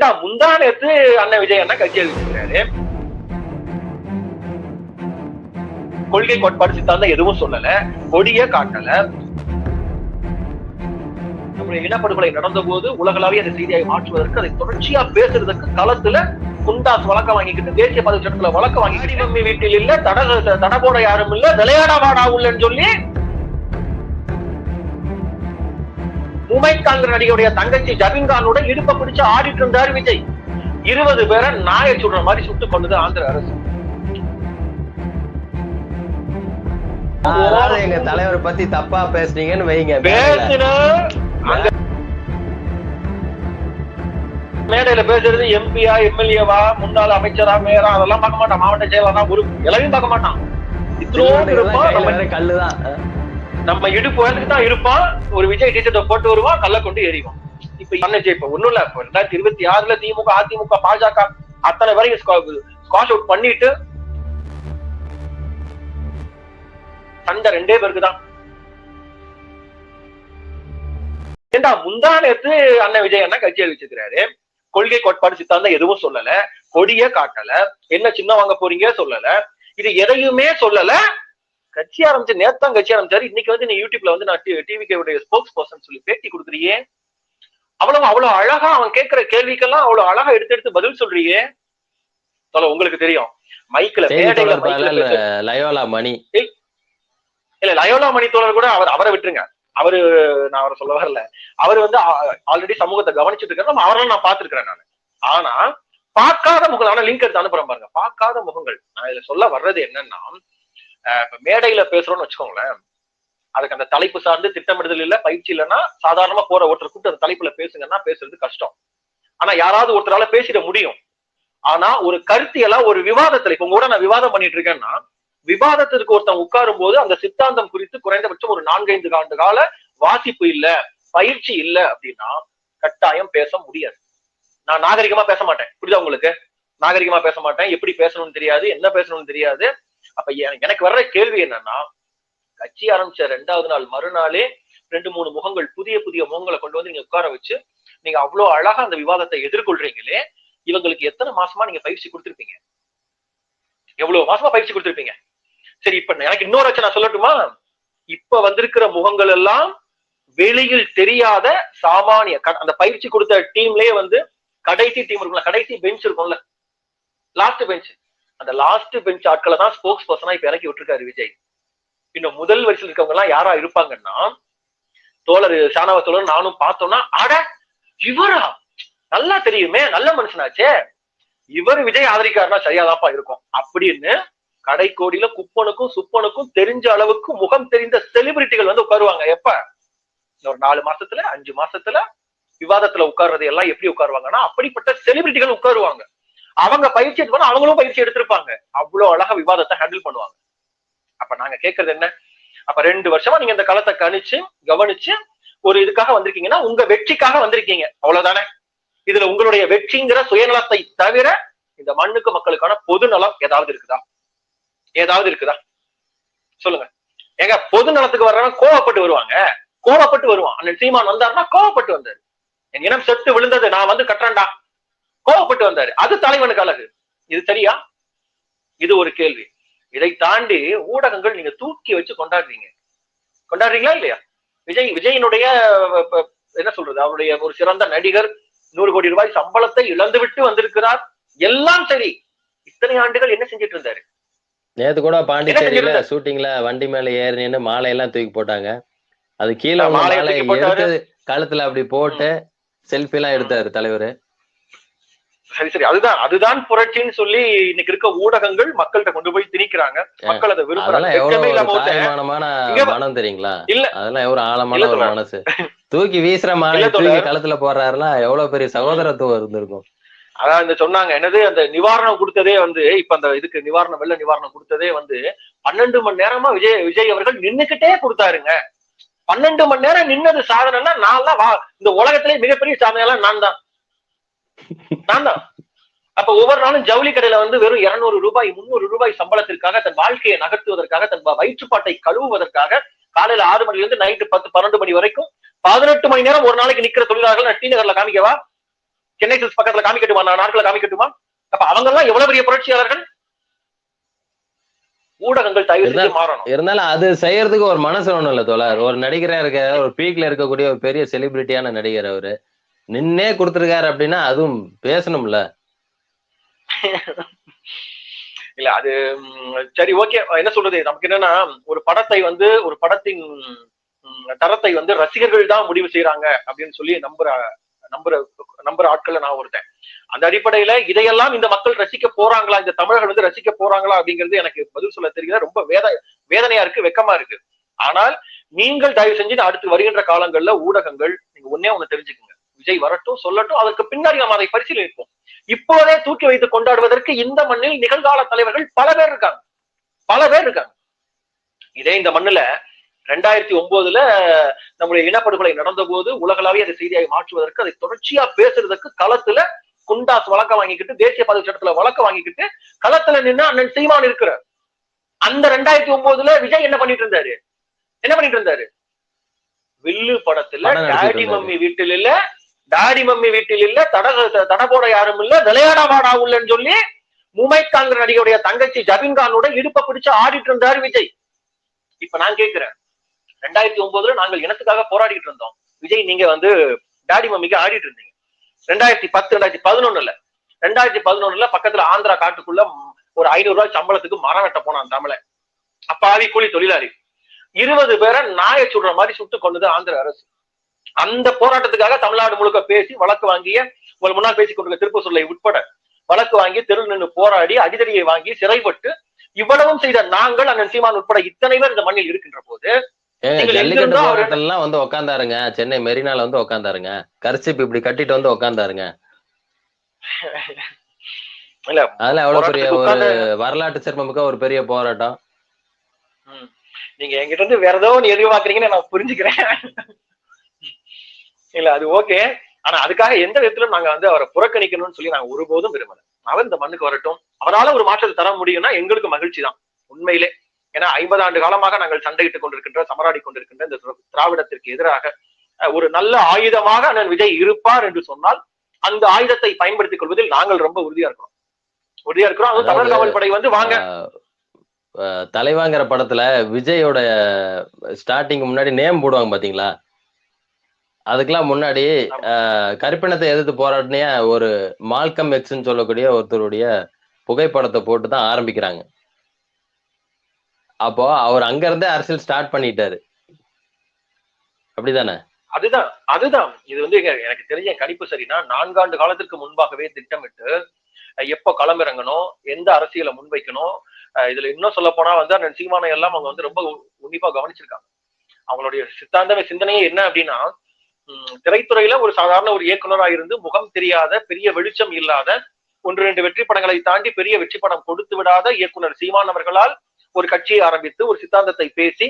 ஏண்டா முந்தா நேத்து அண்ணன் விஜய் அண்ணா கட்சி அறிவிச்சிருக்காரு கொள்கை கோட்பாடு சித்தாந்தம் எதுவும் சொல்லல கொடிய காட்டல. நம்முடைய இனப்படுகொலை நடந்த போது உலகளாவிய அந்த செய்தியை மாற்றுவதற்கு அதை தொடர்ச்சியா பேசுறதுக்கு களத்துல குண்டாஸ் வழக்க வாங்கிக்கிட்டு தேசிய பாதுகாப்பு சட்டத்துல வழக்க வாங்கி மம்மி வீட்டில் இல்ல தட தட போட யாரும் இல்ல விளையாட வாடா உள்ளன்னு சொல்லி உமைக்காங்கிற நடிகையுடைய தங்கச்சி ஜபின்கானோட இடுப்ப பிடிச்சு ஆடிட்டு இருந்தாரு விஜய். இருபது பேரை நாயை சுடுற மாதிரி சுட்டு கொண்டது ஆந்திர அரசு. எங்க தலைவர் பத்தி தப்பா பேசுனீங்கன்னு வைங்க. மேடையில பேசுறது எம்பியா எம்எல்ஏவா முன்னாள் அமைச்சரா மேயரா அதெல்லாம் பார்க்க மாட்டான். மாவட்ட செயலாளரா ஒரு எல்லாரையும் பார்க்க மாட்டான். இத்தனோண்டு இருப்பான். கல்லுதான். நம்ம இடுப்பு உயரத்துக்கு தான் இருப்பான் ஒரு விஜய் டிஷர்ட்டை போட்டு வருவான் கல்ல கொண்டு எறிவான் இப்ப என்ன இப்ப? ஒண்ணும் இல்ல. இப்ப ரெண்டாயிரத்தி இருபத்தி ஆறுல திமுக அதிமுக பாஜக அத்தனை வரைக்கும் ஸ்காஷ் அவுட் பண்ணிட்டு சண்டை ரெண்டே பேருக்கு தான் ஏண்டா முந்தா நேத்து அண்ணன் விஜய் அண்ணா கட்சி அறிவிச்சிருக்கிறாரு கொள்கை கோட்பாடு சித்தாந்தம் எதுவும் சொல்லல. கொடிய காட்டல. என்ன சின்ன வாங்க போறீங்க சொல்லல. இது எதையுமே சொல்லல. கட்சி ஆரம்பிச்சு நேத்தான் கட்சி ஆரம்பிச்சாரு. இன்னைக்கு வந்து நீ யூடியூப்ல வந்து நான் டிவி உடைய ஸ்போக்ஸ் பர்சன் சொல்லி பேட்டி கொடுக்குறியே. அவ்வளவு அவ்வளவு அழகா அவன் கேட்கிற கேள்விக்கெல்லாம் அவ்வளவு அழகா எடுத்து எடுத்து பதில் சொல்றியே. சொல்ல உங்களுக்கு தெரியும். மைக்ல லயோலா மணி. இல்ல லயோலா மணி தோழர் கூட அவர் அவரை விட்டுருங்க. அவரு நான் அவரை சொல்ல வரல. அவர் வந்து ஆல்ரெடி சமூகத்தை கவனிச்சுட்டு இருக்காரு. அவரெல்லாம் நான் பார்த்திருக்கிறேன் நான். ஆனா பார்க்காத முகங்கள் ஆனா லிங்க் எடுத்து அனுப்புறேன் பாருங்க. பார்க்காத முகங்கள். நான் இதுல சொல்ல வர்றது என்னன்னா இப்ப மேடையில பேசுறோம்னு வச்சுக்கோங்களேன் அதுக்கு அந்த தலைப்பு சார்ந்து திட்டமிடுதல் இல்ல பயிற்சி இல்லைன்னா சாதாரணமா போற ஒருத்தர் கூப்பிட்டு அந்த தலைப்புல பேசுங்கன்னா பேசுறது கஷ்டம். ஆனா யாராவது ஒருத்தரால பேசிட முடியும். ஆனா ஒரு கருத்தியலா ஒரு விவாதத்துல இப்ப கூட நான் விவாதம் பண்ணிட்டு இருக்கேன்னா விவாதத்திற்கு ஒருத்தன் உட்காரும் போது அந்த சித்தாந்தம் குறித்து குறைந்தபட்சம் ஒரு நான்கைந்து ஆண்டு கால வாசிப்பு இல்ல பயிற்சி இல்ல அப்படின்னா கட்டாயம் பேச முடியாது. நான் நாகரிகமா பேச மாட்டேன். புரியுதா உங்களுக்கு? நாகரிகமா பேச மாட்டேன். எப்படி பேசணும்னு தெரியாது என்ன பேசணும்னு தெரியாது. அப்ப எனக்கு வர்ற கேள்வி என்னன்னா கட்சி ஆரம்பிச்ச ரெண்டாவது நாள் மறுநாளே ரெண்டு மூணு முகங்கள் புதிய புதிய முகங்களை கொண்டு வந்து நீங்க உட்கார வச்சு நீங்க அவ்வளவு அழகா அந்த விவாதத்தை எதிர்கொள்றீங்களே இவங்களுக்கு எத்தனை மாசமா நீங்க பயிற்சி கொடுத்துருப்பீங்க? எவ்வளவு மாசமா பயிற்சி கொடுத்துருப்பீங்க? சரி இப்ப எனக்கு இன்னொரு ஆச்சு நான் சொல்லட்டுமா? இப்ப வந்திருக்கிற முகங்கள் எல்லாம் வெளியில் தெரியாத சாமானிய அந்த பயிற்சி கொடுத்த டீம்லயே வந்து கடைசி டீம் இருக்கும்ல கடைசி பெஞ்ச் இருக்கும்ல லாஸ்ட் பெஞ்ச் அந்த லாஸ்ட் பெஞ்ச் ஆட்களை தான் ஸ்போக்ஸ் பர்சனா இப்ப இறக்கி விட்டுருக்காரு விஜய். இன்னும் முதல் வரிசையில் இருக்கவங்க எல்லாம் யாரா இருப்பாங்கன்னா தோழர் ஷானவ தோழர் நானும் பார்த்தோம்னா அட இவரா? நல்லா தெரியுமே நல்ல மனுஷனாச்சே. இவர் விஜய் ஆதரிக்காருன்னா சரியாதாப்பா இருக்கும். அப்படின்னு கடைக்கோடியில குப்பனுக்கும் சுப்பனுக்கும் தெரிஞ்ச அளவுக்கு முகம் தெரிந்த செலிபிரிட்டிகள் வந்து உட்காருவாங்க. எப்ப? ஒரு நாலு மாசத்துல அஞ்சு மாசத்துல விவாதத்துல உட்கார்றது எல்லாம் எப்படி உட்காருவாங்கன்னா அப்படிப்பட்ட செலிபிரிட்டிகள் உட்காருவாங்க. அவங்க பயிற்சி எடுத்து அவங்களும் பயிற்சி எடுத்திருப்பாங்க. அவ்வளவு அழகா விவாதத்தை ஹேண்டில் பண்ணுவாங்க. அப்ப நாங்க கேட்கறது என்ன? அப்ப ரெண்டு வருஷமா நீங்க இந்த களத்தை கணிச்சு கவனிச்சு ஒரு இதுக்காக வந்திருக்கீங்கன்னா உங்க வெற்றிக்காக வந்திருக்கீங்க. அவ்வளவுதானே? இதுல உங்களுடைய வெற்றிங்கிற சுயநலத்தை தவிர இந்த மண்ணுக்கு மக்களுக்கான பொது நலம் ஏதாவது இருக்குதா? ஏதாவது இருக்குதா? சொல்லுங்க. ஏங்க பொது நலத்துக்கு வர்றவன் கோவப்பட்டு வருவாங்க. கோவப்பட்டு வருவான். அண்ணன் சீமான் வந்தாருன்னா கோவப்பட்டு வந்தாரு. என் இனம் செத்து விழுந்தது நான் வந்து கட்டுறேன்டா. கோவப்பட்டு வந்தாரு. அது தலைவனுக்கு அழகு. இது சரியா இது ஒரு கேள்வி. இதை தாண்டி ஊடகங்கள் நீங்க தூக்கி வச்சு கொண்டாடுறீங்க. கொண்டாடுறீங்களா இல்லையா? விஜய் விஜயினுடைய என்ன சொல்றது? அவருடைய ஒரு சிறந்த நடிகர் நூறு கோடி ரூபாய் சம்பளத்தை இழந்து விட்டு வந்திருக்கிறார். எல்லாம் சரி. இத்தனை ஆண்டுகள் என்ன செஞ்சிட்டு இருந்தாரு? நேத்து கூட பாண்டிச்சேரியில? ஷூட்டிங்ல வண்டி மேல ஏறி நின்னு மாலையெல்லாம் தூக்கி போட்டாங்க. அது கீழே போட்டாரு. எடுத்து கழுத்துல அப்படி போட்டு செல்ஃபி எல்லாம் எடுத்தாரு தலைவர். சரி சரி. அதுதான் அதுதான் புரட்சின்னு சொல்லி இன்னைக்கு இருக்க ஊடகங்கள் மக்கள்கிட்ட கொண்டு போய் திணிக்கிறாங்க. மக்கள் அதை விரும்புறாங்க. ஒரு மனம் தெரியுங்களா? இல்ல. அதெல்லாம் எவ்வளவு ஆழமான ஒரு. மனசு. தூக்கி வீசுற இல்ல தூக்கி தோழர். கழுத்துல போடுறாருன்னா எவ்வளவு பெரிய சகோதரத்துவம் இருந்திருக்கும். அதான் இந்த சொன்னாங்க. என்னது அந்த நிவாரணம் கொடுத்ததே வந்து இப்ப அந்த இதுக்கு நிவாரணம் வெள்ள நிவாரணம் கொடுத்ததே வந்து பன்னெண்டு மணி நேரமா விஜய் விஜய் அவர்கள் நின்னுக்கிட்டே கொடுத்தாருங்க. பன்னெண்டு மணி நேரம் நின்னது சாதனைன்னா நான் இந்த உலகத்திலே மிகப்பெரிய சாதனை எல்லாம் நான் தான் நான் தான் அப்ப ஒவ்வொரு நாளும் ஜவுளி கடையில வந்து வெறும் இருநூறு ரூபாய் முந்நூறு ரூபாய் சம்பளத்திற்காக தன் வாழ்க்கையை நகர்த்துவதற்காக தன் வயிற்றுப்பாட்டை கழுவுவதற்காக காலையில ஆறு மணில இருந்து நைட்டு பத்து பன்னெண்டு மணி வரைக்கும் பதினெட்டு மணி நேரம் ஒரு நாளைக்கு நிக்கிற தொழிலாளர்கள் நான் டி நகர்ல காமிக்கவா? சென்னை சில்ஸ் பக்கத்துல காமிக்கட்டுமா? நான் நாட்களை காமிக்கட்டுமா? அப்ப அவங்க எல்லாம் எவ்வளவு பெரிய புரட்சியாளர்கள்? ஊடகங்கள் இருந்தாலும் அது செய்யறதுக்கு ஒரு மனசு ஒண்ணும் இல்ல தோழர். ஒரு நடிகரா இருக்க ஒரு பீக்ல இருக்கக்கூடிய ஒரு பெரிய செலிபிரிட்டியான நடிகர் அவரு. நின்னே கொடுத்துருக்காரு அப்படின்னா அதுவும் பேசணும்ல. இல்ல அது சரி ஓகே. என்ன சொல்றது? நமக்கு என்னன்னா ஒரு படத்தை வந்து ஒரு படத்தின் தரத்தை வந்து ரசிகர்கள் தான் முடிவு செய்யறாங்க அப்படின்னு சொல்லி நம்புற நம்புற நம்புற ஆட்கள்ல நான் ஒருத்தன். அந்த அடிப்படையில இதையெல்லாம் இந்த மக்கள் ரசிக்க போறாங்களா? இந்த தமிழர்கள் வந்து ரசிக்க போறாங்களா? அப்படிங்கிறது எனக்கு பதில் சொல்ல தெரியல ரொம்ப வேத வேதனையா இருக்கு வெக்கமா இருக்கு. ஆனால் நீங்கள் தயவு செஞ்சு அடுத்து வருகின்ற காலங்கள்ல ஊடகங்கள் நீங்க ஒன்னே ஒண்ணு தெரிஞ்சுக்குங்க. விஜய் வரட்டும் சொல்லட்டும் அதற்கு பின்னாடி நாம் அதை பரிசீலிப்போம். இப்போதே தூக்கி வைத்து கொண்டாடுவதற்கு இந்த மண்ணில் நிகழ்கால தலைவர்கள் பல பேர் இருக்காங்க. பல பேர் இருக்காங்க. இதே இந்த மண்ணுல ரெண்டாயிரத்தி ஒன்பதுல நம்முடைய இனப்படுகொலை நடந்த போது உலகளாவிய அதை செய்தியாக மாற்றுவதற்கு அதை தொடர்ச்சியா பேசுறதுக்கு களத்துல குண்டாஸ் வழக்க வாங்கிக்கிட்டு தேசிய பாதுகாப்பு சட்டத்துல வழக்க வாங்கிக்கிட்டு களத்துல நின்று அண்ணன் சீமான் இருக்கிறார். அந்த ரெண்டாயிரத்தி ஒன்பதுல விஜய் என்ன பண்ணிட்டு இருந்தாரு? என்ன பண்ணிட்டு இருந்தாரு? வில்லு படத்துல டாடி. மம்மி வீட்டில் டாடி மம்மி வீட்டில் இல்ல தட தட போட யாரும் இல்ல விளையாடவாடா உள்ளன்னு சொல்லி முமைத் நடிகருடைய தங்கச்சி ஜபின் கானோட இடுப்ப பிடிச்சு ஆடிட்டு இருந்தாரு விஜய். இப்ப நான் கேக்குறேன். ரெண்டாயிரத்தி ஒன்பதுல நாங்கள் இனத்துக்காக போராடிட்டு இருந்தோம். விஜய் நீங்க வந்து டாடி மம்மிக்கு ஆடிட்டு இருந்தீங்க. ரெண்டாயிரத்தி பத்து ரெண்டாயிரத்தி பதினொன்னுல ரெண்டாயிரத்தி பதினொன்னுல பக்கத்துல ஆந்திரா காட்டுக்குள்ள ஒரு ஐநூறு ரூபாய் சம்பளத்துக்கு மரம் வெட்ட போனான் தமிழன் அப்பாவி கூலி தொழிலாளி. இருபது பேரை நாயை சுடுற மாதிரி சுட்டு கொண்டது ஆந்திர அரசு. அந்த போராட்டத்துக்காக தமிழ்நாடு முழுக்க பேசி வழக்கு வாங்கிய உங்கள் முன்னால் பேசிக் கொண்டிருக்க திருப்ப சொல்லை உட்பட வழக்கு வாங்கி தெரு நின்று போராடி அடிதடியை வாங்கி சிறைப்பட்டு இவ்வளவும் செய்த நாங்கள் அண்ணன் சீமான் உட்பட இத்தனை பேர் இந்த மண்ணில் இருக்கின்ற போது எல்லாம் வந்து உக்காந்தாருங்க. சென்னை மெரினால வந்து உக்காந்தாருங்க. கர்ச்சிப் இப்படி கட்டிட்டு வந்து உக்காந்தாருங்க. இல்ல அதெல்லாம் எவ்வளவு பெரிய ஒரு வரலாற்று சிறப்புமிக்க ஒரு பெரிய போராட்டம். நீங்க என்கிட்ட இருந்து வேற ஏதோ ஒண்ணு எதிர்பார்க்கறீங்கன்னு நான் புரிஞ்சுக்கிறேன். இல்ல அது ஓகே ஆனா அதுக்காக எந்த விதத்திலும் நாங்க வந்து அவரை புறக்கணிக்கணும்னு சொல்லி நாங்க ஒருபோதும் விரும்பல. அவர் இந்த மண்ணுக்கு வரட்டும். அவரால ஒரு மாற்றத்தை தர முடியும்னா எங்களுக்கு மகிழ்ச்சி தான். உண்மையிலே. ஏன்னா ஐம்பது ஆண்டு காலமாக நாங்கள் சண்டையிட்டுக் கொண்டிருக்கின்ற சமராடி கொண்டிருக்கின்ற இந்த திரா- திராவிடத்திற்கு எதிராக ஒரு நல்ல ஆயுதமாக அண்ணன் விஜய் இருப்பார் என்று சொன்னால் அந்த ஆயுதத்தை பயன்படுத்திக் கொள்வதில் நாங்கள் ரொம்ப உறுதியா இருக்கிறோம். உறுதியா இருக்கிறோம். அதுவும் தமிழ் காவல் படை வந்து வாங்க. தலைவாங்கிற படத்துல விஜயோட ஸ்டார்டிங் முன்னாடி நேம் போடுவாங்க பாத்தீங்களா? அதுக்கெல்லாம் முன்னாடி கருப்பினத்தை எதிர்த்து போராடினிய ஒரு மால்கம் எக்ஸ்ன்னு சொல்லக்கூடிய ஒருத்தருடைய புகைப்படத்தை போட்டு தான் ஆரம்பிக்கிறாங்க. அப்போ அவர் அங்க இருந்தே அரசியல் ஸ்டார்ட் பண்ணிட்டாரு. அப்படிதானே? அதுதான் அதுதான். இது வந்து எனக்கு தெரிஞ்ச கணிப்பு சரினா நான்காண்டு காலத்திற்கு முன்பாகவே திட்டமிட்டு எப்ப களமிறங்கணும் எந்த அரசியலை முன்வைக்கணும் இதுல இன்னும் சொல்ல போனா வந்து அந்த சீமானை எல்லாம் அவங்க வந்து ரொம்ப உன்னிப்பா கவனிச்சிருக்காங்க. அவங்களுடைய சித்தாந்த சிந்தனையே என்ன அப்படின்னா திரைத்துறையில ஒரு சாதாரண ஒரு இயக்குனரா இருந்து முகம் தெரியாத பெரிய வெளிச்சம் இல்லாத ஒன்று ரெண்டு வெற்றி படங்களை தாண்டி பெரிய வெற்றி படம் கொடுத்து விடாத இயக்குனர் சீமான் அவர்களால் ஒரு கட்சியை ஆரம்பித்து ஒரு சித்தாந்தத்தை பேசி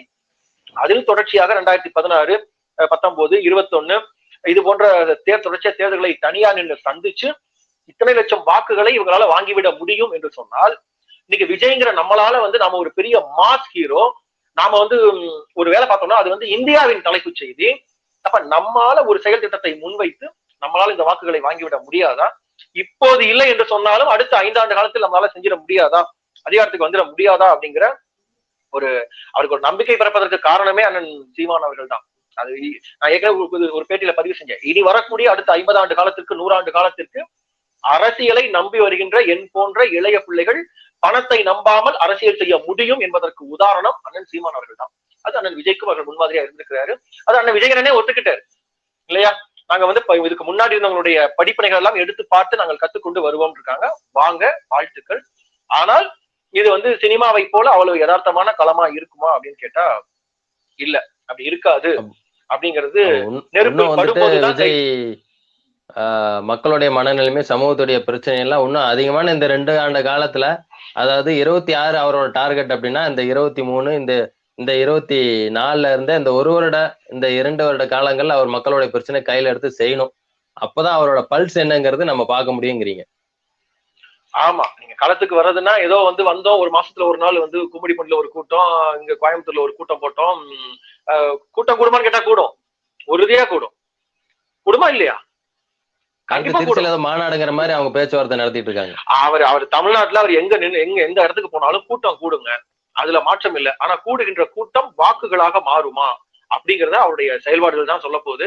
அதில் தொடர்ச்சியாக ரெண்டாயிரத்தி பதினாறு பத்தொன்பது இருபத்தொன்னு இது போன்ற தேர் தொடர்ச்சியா தேர்தல்களை தனியா நின்று சந்திச்சு இத்தனை லட்சம் வாக்குகளை இவங்களால வாங்கிவிட முடியும் என்று சொன்னால் இன்னைக்கு விஜய்ங்கிற நம்மளால வந்து நாம ஒரு பெரிய மாஸ் ஹீரோ நாம வந்து ஒரு வேலை பார்த்தோம்னா அது வந்து இந்தியாவின் தலைப்புச் செய்தி. அப்ப நம்மால ஒரு செயல் திட்டத்தை முன்வைத்து நம்மளால இந்த வாக்குகளை வாங்கிவிட முடியாதா? இப்போது இல்லை என்று சொன்னாலும் அடுத்த ஐந்தாண்டு காலத்தில் நம்மளால செஞ்சிட முடியாதா? அதிகாரத்துக்கு வந்துட முடியாதா? அப்படிங்கிற ஒரு அவருக்கு ஒரு நம்பிக்கை பிறப்பதற்கு காரணமே அண்ணன் சீமான் அவர்கள் தான் அது நான் ஏற்கனவே ஒரு பேட்டியில பதிவு செஞ்சேன். இனி வரக்கூடிய அடுத்த ஐம்பது ஆண்டு காலத்திற்கு நூறாண்டு காலத்திற்கு அரசியலை நம்பி வருகின்ற என் போன்ற இளைய பிள்ளைகள் பணத்தை நம்பாமல் அரசியல் செய்ய முடியும் என்பதற்கு உதாரணம் அண்ணன் சீமான் அவர்கள் தான் அது அண்ணன் விஜய்க்கும் அவர்கள் முன்மாதிரியா இருந்திருக்கிறாரு. அது அண்ணன் விஜயனே ஒத்துக்கிட்டாரு. இல்லையா? நாங்க வந்து இதுக்கு முன்னாடி இருந்தவங்களுடைய படிப்பினைகள் எல்லாம் எடுத்து பார்த்து நாங்கள் கத்துக்கொண்டு வருவோம் இருக்காங்க. வாங்க வாழ்த்துக்கள். ஆனால் இது வந்து சினிமாவை போல அவ்வளவு யதார்த்தமான களமா இருக்குமா அப்படின்னு கேட்டா இல்ல. அப்படி இருக்காது. அப்படிங்கிறது படும்போதுதான் விஜய் ஆஹ் மக்களுடைய மனநிலைமை சமூகத்துடைய பிரச்சனை எல்லாம் இன்னும் அதிகமான இந்த ரெண்டு ஆண்டு காலத்துல அதாவது இருபத்தி ஆறு அவரோட டார்கெட் அப்படின்னா இந்த இருபத்தி மூணு இந்த இந்த இருபத்தி நாலுல இருந்த இந்த ஒரு வருட இந்த இரண்டு வருட காலங்கள்ல அவர் மக்களுடைய பிரச்சனை கையில எடுத்து செய்யணும். அப்பதான் அவரோட பல்ஸ் என்னங்கிறது நம்ம பார்க்க முடியுங்கிறீங்க. ஆமா நீங்க களத்துக்கு வர்றதுன்னா ஏதோ வந்து வந்தோம் ஒரு மாசத்துல ஒரு நாள் வந்து கும்மிடிப்பூண்டில ஒரு கூட்டம் இங்க கோயம்புத்தூர்ல ஒரு கூட்டம் போட்டோம். கூட்டம் கூடுமான்னு கேட்டா கூடும். உறுதியா கூடும். கூடுமா இல்லையா? மாநாடுங்கிற மாதிரி அவங்க பேச்சுவார்த்தை நடத்திட்டு இருக்காங்க. அவர் அவர் தமிழ்நாட்டுல அவர் எங்க நின்னு எங்க எந்த இடத்துக்கு போனாலும் கூட்டம் கூடுங்க. அதுல மாற்றம் இல்லை. ஆனா கூடுகின்ற கூட்டம் வாக்குகளாக மாறுமா? அப்படிங்கறத அவருடைய செயல்பாடுகள் தான் சொல்ல போகுது.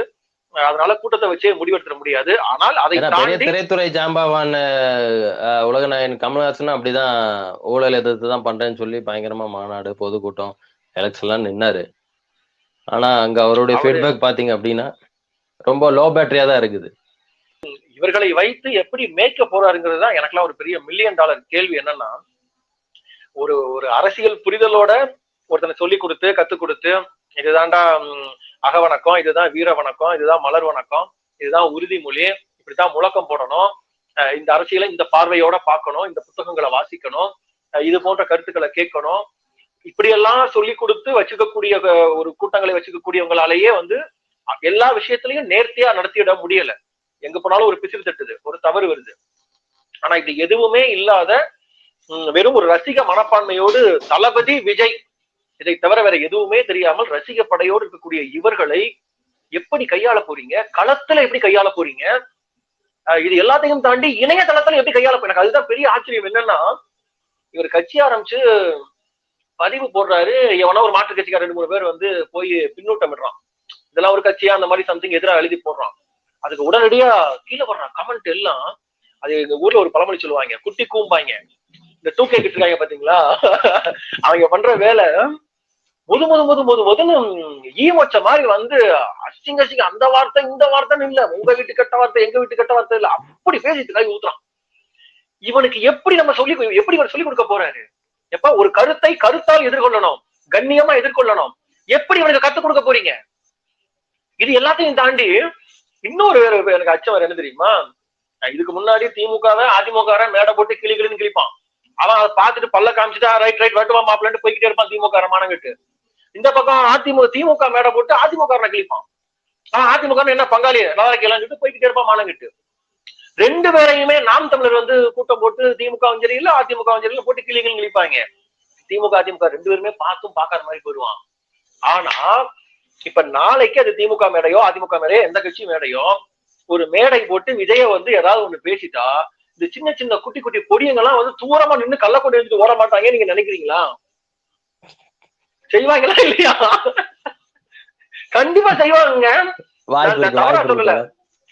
அதனால கூட்டத்தை வச்சே முடிவெடுத்துட முடியாது. ஆனால் அதை பெரிய திரைத்துறை ஜாம்பாவான உலகநாயகன் கமல்ஹாசன் அப்படிதான் ஊழல் எதிர்த்து தான் பண்றேன்னு சொல்லி பயங்கரமா மாநாடு பொதுக்கூட்டம் எலெக்ஷன்லாம் நின்னாரு. ஆனா அங்க அவருடைய அவரு- ஃபீட்பேக் பாத்தீங்க அப்படின்னா ரொம்ப லோ பேட்டரியா தான் இருக்குது. இவர்களை வைத்து எப்படி மேய்க்க போறாருங்கிறது தான் எனக்குலாம் ஒரு பெரிய மில்லியன் டாலர் கேள்வி என்னன்னா ஒரு ஒரு அரசியல் புரிதலோட ஒருத்தனை சொல்லி கொடுத்து கத்து கொடுத்து இதுதான்டா அகவணக்கம் இதுதான் வீர வணக்கம் இதுதான் மலர் வணக்கம் இதுதான் உறுதிமொழி இப்படிதான் முழக்கம் போடணும். அஹ் இந்த அரசியலை இந்த பார்வையோட பார்க்கணும் இந்த புத்தகங்களை வாசிக்கணும் அஹ் இது போன்ற கருத்துக்களை கேட்கணும். இப்படியெல்லாம் சொல்லி கொடுத்து வச்சுக்கக்கூடிய ஒரு கூட்டங்களை வச்சுக்கக்கூடியவங்களாலேயே வந்து எல்லா விஷயத்திலையும் நேர்த்தியா நடத்திட முடியல. எங்க போனாலும் ஒரு பிசிறு தட்டுது ஒரு தவறு வருது. ஆனா இது எதுவுமே இல்லாத வெறும் ஒரு ரசிக மனப்பான்மையோடு தளபதி விஜய். இதை தவிர வேற எதுவுமே தெரியாமல் ரசிக படையோடு இருக்கக்கூடிய இவர்களை எப்படி கையாள போறீங்க? களத்துல எப்படி கையாள போறீங்க? இது எல்லாத்தையும் தாண்டி இணையதளத்துல எப்படி கையாள போறீங்க? எனக்கு அதுதான் பெரிய ஆச்சரியம் என்னன்னா இவர் கட்சி ஆரம்பிச்சு பதிவு போடுறாரு. எவனா ஒரு மாற்று கட்சிக்கார ரெண்டு மூணு பேர் வந்து போய் பின்னூட்டமிடுறான் இதெல்லாம் ஒரு கட்சியா? அந்த மாதிரி சம்திங் எதிராக எழுதி போடுறான். அதுக்கு உடனடியா கீழே வர்றான். கமெண்ட் எல்லாம் அது எங்க ஊர்ல ஒரு பழமொழி சொல்லுவாங்க. குட்டி கூம்பாங்க. இந்த டூ கே இருக்காங்க பாத்தீங்களா? அவங்க பண்ற வேலை முது முது முது முது முதுன்னு ஈ மொச்ச மாதிரி வந்து அசிங்க அசிங்க அந்த வார்த்தை இந்த வார்த்தைன்னு இல்ல. உங்க வீட்டு கெட்ட வார்த்தை எங்க வீட்டு கெட்ட வார்த்தை இல்ல. அப்படி பேசிட்டு கை ஊத்துறான். இவனுக்கு எப்படி நம்ம சொல்லி எப்படி இவர் சொல்லி கொடுக்க போறாரு? எப்ப ஒரு கருத்தை கருத்தால் எதிர்கொள்ளணும். கண்ணியமா எதிர்கொள்ளணும். எப்படி இவனுக்கு கத்துக் கொடுக்க போறீங்க? இது எல்லாத்தையும் தாண்டி இன்னொரு வேற எனக்கு அச்சம் என்ன தெரியுமா? இதுக்கு முன்னாடி திமுகவை அதிமுக மேடை போட்டு கிளி கிளின்னு கிழிப்பான். அவன் அதை பார்த்துட்டு பல்ல காமிச்சிட்டா ரைட் ரைட் வெட்டுவா மாப்பிள்ளன்னு போய்கிட்டே இருப்பான் திமுக மானங்கிட்டு இந்த பக்கம் அதிமுக திமுக மேடை போட்டு அதிமுக கிழிப்பான். ஆஹ் அதிமுக என்ன பங்காளி நல்லா இருக்கலாம்னு சொல்லிட்டு போய்கிட்டே இருப்பான் மானங்கிட்டு ரெண்டு பேரையுமே நாம் தமிழர் வந்து கூட்டம் போட்டு திமுக சரி இல்ல அதிமுக சரி இல்ல போட்டு கிளி கிழிப்பாங்க. திமுக அதிமுக ரெண்டு பேருமே பார்த்தும் பார்க்காத மாதிரி போயிடுவான். ஆனா இப்ப நாளைக்கு அது திமுக மேடையோ அதிமுக மேடையோ எந்த கட்சி மேடையோ ஒரு மேடை போட்டு விஜய வந்து ஏதாவது ஒண்ணு பேசிட்டா இந்த சின்ன சின்ன குட்டி குட்டி பொடியங்கெல்லாம் வந்து தூரமா நின்னு கள்ள கொண்டு எடுத்துட்டு ஓட மாட்டாங்க நீங்க நினைக்கிறீங்களா? செய்வாங்களா இல்லையா? கண்டிப்பா செய்வாங்க சொல்லல.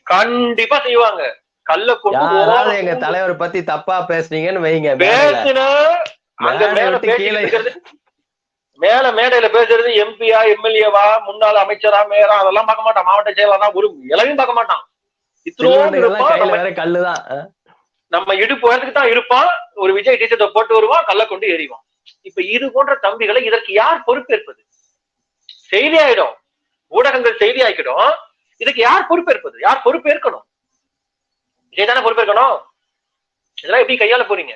கண்டிப்பா செய்வாங்க. கள்ள கொண்டு எங்க தலைவர் பத்தி தப்பா பேசுனீங்கன்னு வைங்க. பேசின மேடை மேல மேல மேடையில பேசுறது எம்பியா எம்எல்ஏவா முன்னாள் அமைச்சரா மேயரா அதெல்லாம் பார்க்க மாட்டான். மாவட்ட செயலாளரா ஒரு இளவையும் பார்க்க மாட்டான். வேற கல்லுதான். நம்ம இடுப்பு உயரத்துக்கு தான் இருப்பான் ஒரு விஜய் டிஷர்ட்டை போட்டு வருவான் கள்ள கொண்டு எறிவான். இப்ப இது போன்ற தம்பிகளை இதற்கு யார் பொறுப்பேற்பது? செய்தி ஆயிடும். ஊடகங்கள் செய்தி ஆக்கிடும் இதுக்கு யார் பொறுப்பேற்பது? யார் பொறுப்பேற்கணும்? விஜய் தானே பொறுப்பேற்கணும்? இதெல்லாம் எப்படி கையாள போறீங்க?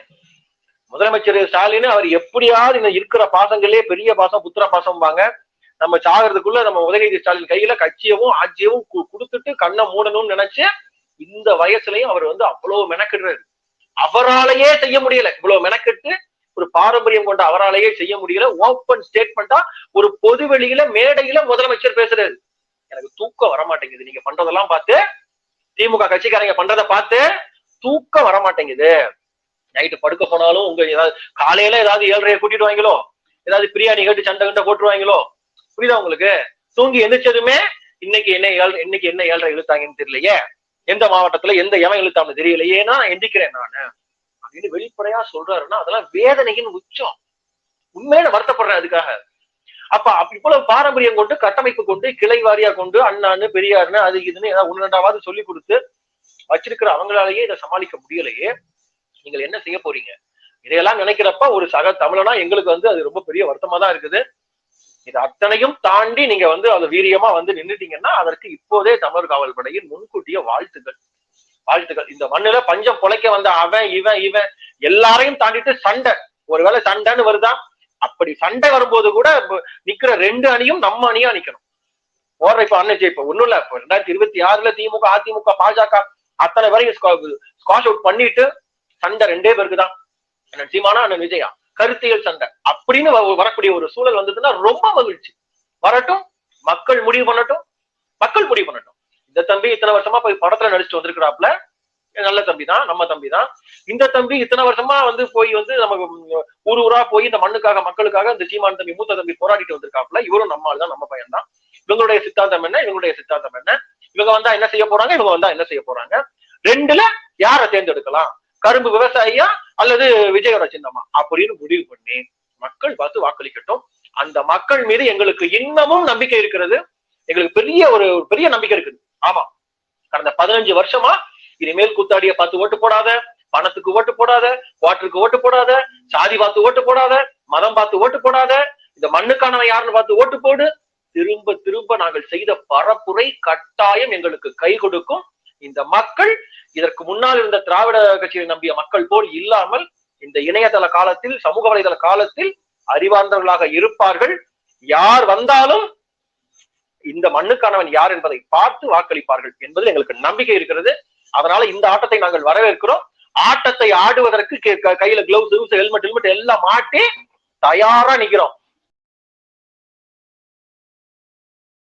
முதலமைச்சர் ஸ்டாலின் அவர் எப்படியாவது இந்த இருக்கிற பாசங்களே பெரிய பாசம் புத்திர பாசம்பாங்க. நம்ம சாகிறதுக்குள்ள நம்ம உதயநிதி ஸ்டாலின் கையில கட்சியவும் ஆட்சியவும் கு- கொடுத்துட்டு கண்ணை மூடணும்னு நினைச்சு இந்த வயசுலயும் அவர் வந்து அவ்வளவு மெனக்கெடுறாரு அவராலேயே செய்ய முடியல. இவ்வளவு மெனக்கெட்டு ஒரு பாரம்பரியம் கொண்ட அவராலேயே செய்ய முடியல. ஓப்பன் ஸ்டேட்மெண்டா ஒரு பொது வெளியில மேடையில முதலமைச்சர் பேசுறாரு எனக்கு தூக்கம் வர மாட்டேங்குது நீங்க பண்றதெல்லாம் பார்த்து திமுக கட்சிக்காரங்க பண்றதை பார்த்து தூக்கம் வர மாட்டேங்குது நைட்டு படுக்க போனாலும் உங்க ஏதாவது காலையில ஏதாவது ஏழரைய கூட்டிட்டு வாங்களோ ஏதாவது பிரியாணி கேட்டு சண்டை கண்டை போட்டுருவாங்களோ? புரியுதா உங்களுக்கு? தூங்கி எந்திரிச்சதுமே இன்னைக்கு என்ன ஏழு இன்னைக்கு என்ன ஏழரை இழுத்தாங்கன்னு தெரியலையே? எந்த மாவட்டத்துல எந்த எவன் இழுத்தான்னு தெரியலையே நான் எந்திக்கிறேன் நானு. அப்படின்னு வெளிப்படையா சொல்றாருன்னா அதெல்லாம் வேதனையின் உச்சம். உண்மையில வருத்தப்படுறேன் அதுக்காக. அப்ப அப்படி போல பாரம்பரியம் கொண்டு கட்டமைப்பு கொண்டு கிளை வாரியா கொண்டு அண்ணான்னு பெரியாருன்னு அது இதுன்னு ஏதாவது ஒன்று ரெண்டாவது சொல்லி கொடுத்து வச்சிருக்கிற அவங்களாலேயே இதை சமாளிக்க முடியலையே நீங்கள் என்ன செய்ய போறீங்க? இதையெல்லாம் நினைக்கிறப்ப ஒரு சக தமிழனா எங்களுக்கு வந்து அது ரொம்ப பெரிய வருத்தமா தான் இருக்குது. இது அத்தனையும் தாண்டி நீங்க வந்து அது வீரியமா வந்து நின்றுட்டீங்கன்னா அதற்கு இப்போதே தமிழர் காவல் படையின் முன்கூட்டிய வாழ்த்துக்கள். வாழ்த்துக்கள். இந்த மண்ணுல பஞ்சம் பொழைக்க வந்த அவன் இவன் இவன் எல்லாரையும் தாண்டிட்டு சண்டை. ஒருவேளை சண்டைன்னு வருதா? அப்படி சண்டை வரும்போது கூட நிக்கிற ரெண்டு அணியும் நம்ம அணியா நிக்கணும். ஓடுற இப்ப அண்ணன் இப்ப ஒண்ணும் இல்ல. இப்ப ரெண்டாயிரத்தி இருபத்தி ஆறுல திமுக அதிமுக பாஜக அத்தனை வரையும் ஸ்காஷ் அவுட் பண்ணிட்டு சண்டை ரெண்டே பேருக்கு தான் அண்ணன் சீமானா அண்ணன் விஜயா? கருத்தியல் சண்டை. அப்படின்னு வரக்கூடிய ஒரு சூழல் வந்ததுன்னா ரொம்ப மகிழ்ச்சி. வரட்டும் மக்கள் முடிவு பண்ணட்டும் மக்கள் முடிவு பண்ணட்டும். இந்த தம்பி இத்தனை வருஷமா போய் படத்துல நடிச்சுட்டு வந்திருக்கிறாப்ல நல்ல தம்பி தான் நம்ம தம்பி தான் இந்த தம்பி இத்தனை வருஷமா வந்து போய் வந்து நமக்கு ஊர் ஊரா போய் இந்த மண்ணுக்காக மக்களுக்காக இந்த சீமான் தம்பி மூத்த தம்பி போராடிட்டு வந்திருக்காப்ல இவரும் நம்மால் தான் நம்ம பையன் தான் இவங்களுடைய சித்தாந்தம் என்ன? இவங்களுடைய சித்தாந்தம் என்ன? இவங்க வந்தா என்ன செய்ய போறாங்க? இவங்க வந்தா என்ன செய்ய போறாங்க? ரெண்டுல யாரை தேர்ந்தெடுக்கலாம்? கரும்பு விவசாயியா அல்லது விஜயோட சின்னமா? அப்படின்னு முடிவு பண்ணி மக்கள் பார்த்து வாக்களிக்கட்டும். அந்த மக்கள் மீது எங்களுக்கு இன்னமும் நம்பிக்கை இருக்கிறது. எங்களுக்கு பெரிய ஒரு பெரிய நம்பிக்கை இருக்குது. ஆமா. கடந்த பதினஞ்சு வருஷமா இனிமேல் கூத்தாடிய பார்த்து ஓட்டு போடாத பணத்துக்கு ஓட்டு போடாத வாட்டருக்கு ஓட்டு போடாத சாதி பார்த்து ஓட்டு போடாத மதம் பார்த்து ஓட்டு போடாத இந்த மண்ணுக்கானவன் யாருன்னு பார்த்து ஓட்டு போடு. திரும்ப திரும்ப நாங்கள் செய்த பரப்புரை கட்டாயம் எங்களுக்கு கை கொடுக்கும். இந்த மக்கள் இதற்கு முன்னால் இருந்த திராவிட கட்சியை நம்பிய மக்கள் போல் இல்லாமல் இந்த இணையதள காலத்தில் சமூக வலைதள காலத்தில் அறிவார்ந்தவர்களாக இருப்பார்கள். யார் வந்தாலும் இந்த மண்ணுக்கானவன் யார் என்பதை பார்த்து வாக்களிப்பார்கள் என்பதில் எங்களுக்கு நம்பிக்கை இருக்கிறது. அதனால இந்த ஆட்டத்தை நாங்கள் வரவேற்கிறோம். ஆட்டத்தை ஆடுவதற்கு கே- க- கையில கிளவுஸ் ஹெல்மெட் ஹெல்மெட் எல்லாம் மாட்டி தயாரா நிக்கிறோம்.